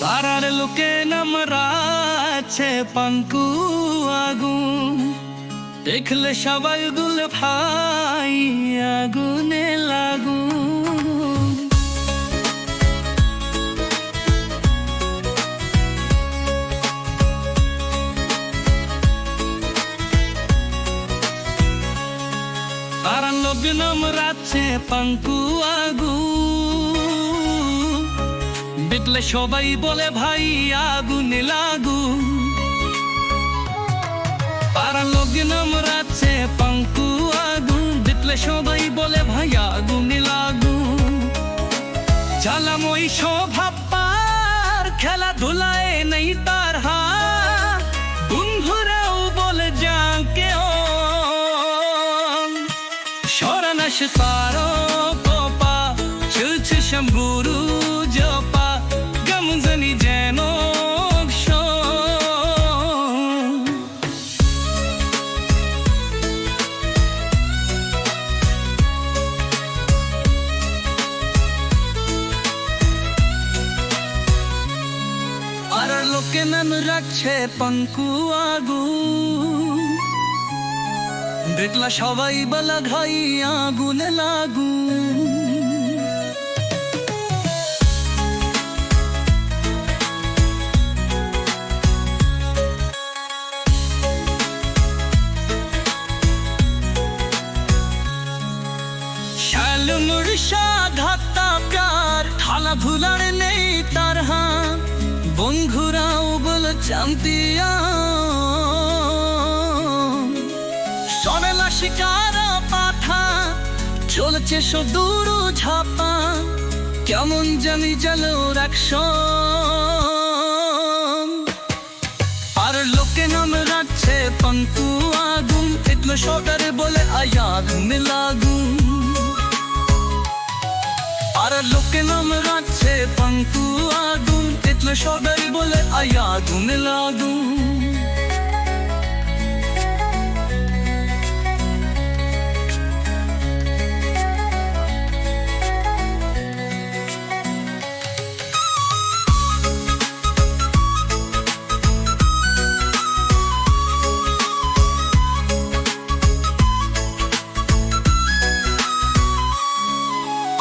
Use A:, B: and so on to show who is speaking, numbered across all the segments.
A: পাড়ার লোকে নামরাছে পাঙ্কু আগুন দেখলে সবাই দুল ভাই আগুনে লাগুন পাড়ার লোক নামরাছে পাঙ্কু আগুন দেখলে সবাই বলে, ভাই, আগুনে লাগু পাড়ার লোক নামরাছে পাঙ্কু আগুন। দেখলে সবাই বলে, ভাই, আগুনে লাগু চালাম ওই পার, খেলাধুলায় নেই তার হার। বন্ধুরাও বলে, যাকে ও সরানাশ তার কপা চলছে শম্ভুরু লোকে নাম রাখছে পঙ্কু আগু। দেখলা সবাই বলা ঘাই আগুন লাগু। শাল মুরশা ধাত্তা প্যার থালা ভুলার নেই তার হাত। বন্ধুরাও বল চান্তিয়া সরেলা শিকার পাঠা, চলেছে সুদূর ঝাপা, কেমন জানি জালো রাখছ আর লোকে নাম রাখছে পঙ্কু আগুন সকারে বলে আয়া আগুন লাগুন আর লোকে নাম রাখছে পঙ্কু এগুলো সকারে বলে আয়া আগুন লাগুন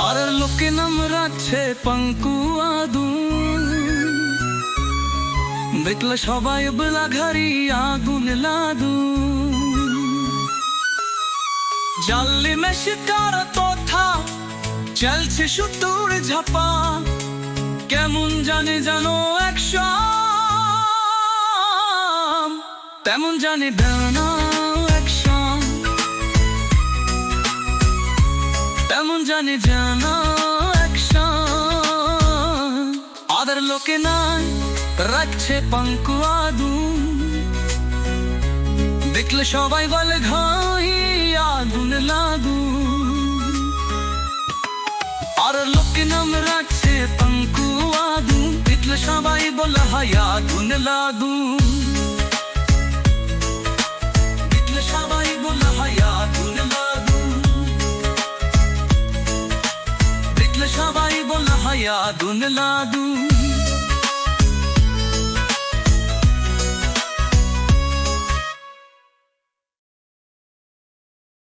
A: আর লোকে নাম রাখছে পঙ্কু আগুন দেখলে সবাই বেলা ঘাড়ি আগুন লাদু। জাল্লি মেশিকার তথা চলছে সুতোর ঝাপা। কেমন জানে জানো একশো তেমন জানে ডানা একশো তেমন জানি জানা অ্যাকশন আদার লোকে নাই। রাখছে পঙ্কু আগুন দেখলে সবাই বলে, ঘাই আগুন লাগু। আর লোকে নাম রাখছে পঙ্কু আগুন দেখলে সবাই বলে হাই আগুন লাগু। দেখলে সবাই বলে হাই আগুন লাগু। হায়া